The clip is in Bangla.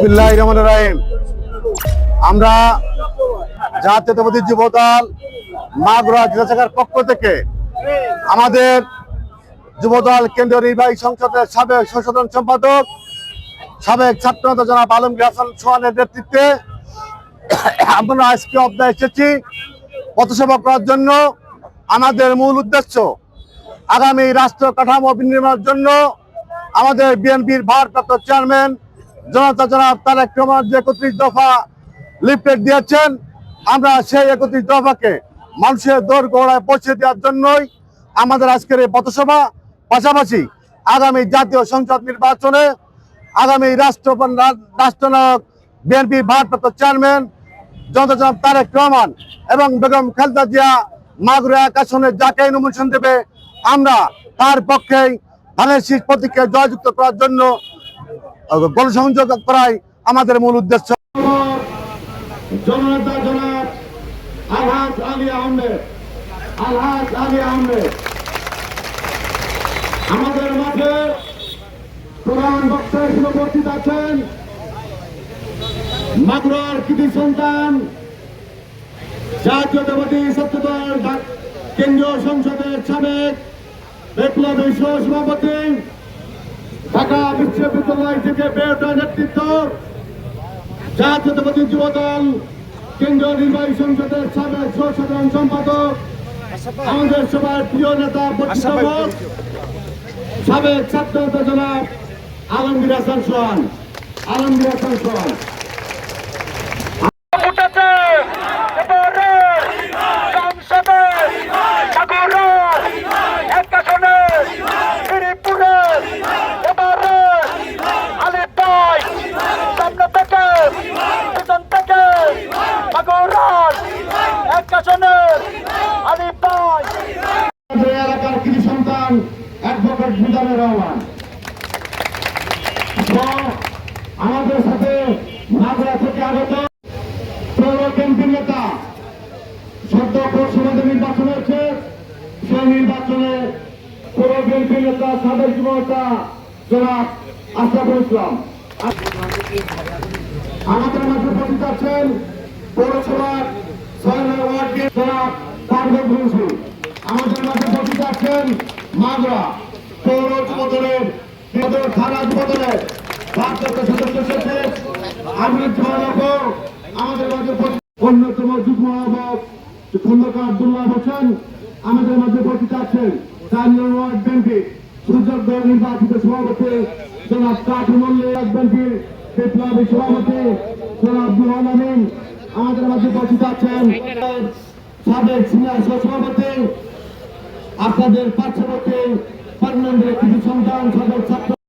বিসমিল্লাহ রহমান রাহিম। আমরা জাতীয়তাবাদী যুব দল মাগুরা জেলা শাখার পক্ষ থেকে আমাদের যুবদল কেন্দ্রীয় নির্বাহী সংসদের সাবেক সংশোধন সম্পাদক, সাবেক ছাত্র নেতা জনাব আলমগীর হাসান সোহানের নেতৃত্বে আমরা আজকে অবদায় এসেছি পথসভা করার জন্য। আমাদের মূল উদ্দেশ্য আগামী রাষ্ট্র কাঠামো বিনির্মাণের জন্য আমাদের বিএনপির ভারপ্রাপ্ত চেয়ারম্যান জনতা জনাব তারেক রহমান যে একত্রিশ দফা লিফলেট দিয়েছেন, আমরা সেই একত্রিশ দফাকে মানুষের দৌড় গোড়ায় পৌঁছে দেওয়ার জন্যই আমাদের আজকের এই পথসভা। পাশাপাশি আগামী জাতীয় সংসদ নির্বাচনে আগামী রাষ্ট্র রাষ্ট্রনায়ক বিএনপি ভারপ্রাপ্ত চেয়ারম্যান জনতা জনাব তারেক রহমান এবং বেগম খালেদা জিয়া মাগুরা আসনে যাকে নমিনেশন দেবে, আমরা তার পক্ষেই ধানের শীষ প্রতীককে জয়যুক্ত করার জন্য গণসংযোগ করাই আমাদের মূল উদ্দেশ্য। জননেতা জনাব আলহাজ আলী আহমেদ, আলহাজ আলী আমাদের মাঝে প্রধান বক্তা হিসেবে উপস্থিত আছেন মাগুরার কৃতি সন্তান জাতীয়তাবাদী সত্যদল কেন্দ্রীয় সংসদের সাবেক বিপ্লবী সহ সভাপতি ঢাকা বিশ্ববিদ্যালয় থেকে বেরোটা নেতৃত্ব জাতীয়তাবাদী যুব দল কেন্দ্রীয় নির্বাহী সংসদের সাবেক সাধারণ সম্পাদক আমাদের সবার প্রিয় নেতা সাবেক ছাত্র জনাব আলমগীর হাসান সোহান আলমগীর হাসান সোহান। সন্তান অ্যাডভোকেট মিজানুর রহমান। আমাদের সাথে নাগরা থেকে আগত পৌর কেন্দ্রীয় নেতা, সদ্য পৌরসভাতে নির্বাচন হয়েছে। সেই নির্বাচনে পৌর বিএনপি নেতা সাবেক যুবনেতা জনাব আশরাফুল ইসলাম। আমাদের মাঝে উপস্থিত আছেন পৌরসভার ছয় নম্বর ওয়ার্ডে জনাব পারভেজ আমাদের মাঝে উপস্থিত আছেন মাগরা পৌর যুবদলের যুবদল থানা যুবদলের ভারপ্রাপ্ত সদস্য সচিব আমির জওয়ানকে আমাদের মাঝে অন্যতম যুগ্ম আহ্বায়ক খন্দকার আব্দুল্লাহ হোসেন, আমাদের মাঝে উপস্থিত আছেন চার নম্বর ওয়ার্ড বিএনপি সুযোগ দল নির্বাচিত সভাপতি জনাব কাঠি মল্লিক বিএনপির বিপ্লবী সভাপতি জনাব দুহান আমিন, আমাদের মাঝে উপস্থিত আছেন সাবেক সিনিয়র সভাপতি আপনাদের পার্শ্ববর্তী পার্লামেন্টের কিছু সন্তান সদর ছাত্র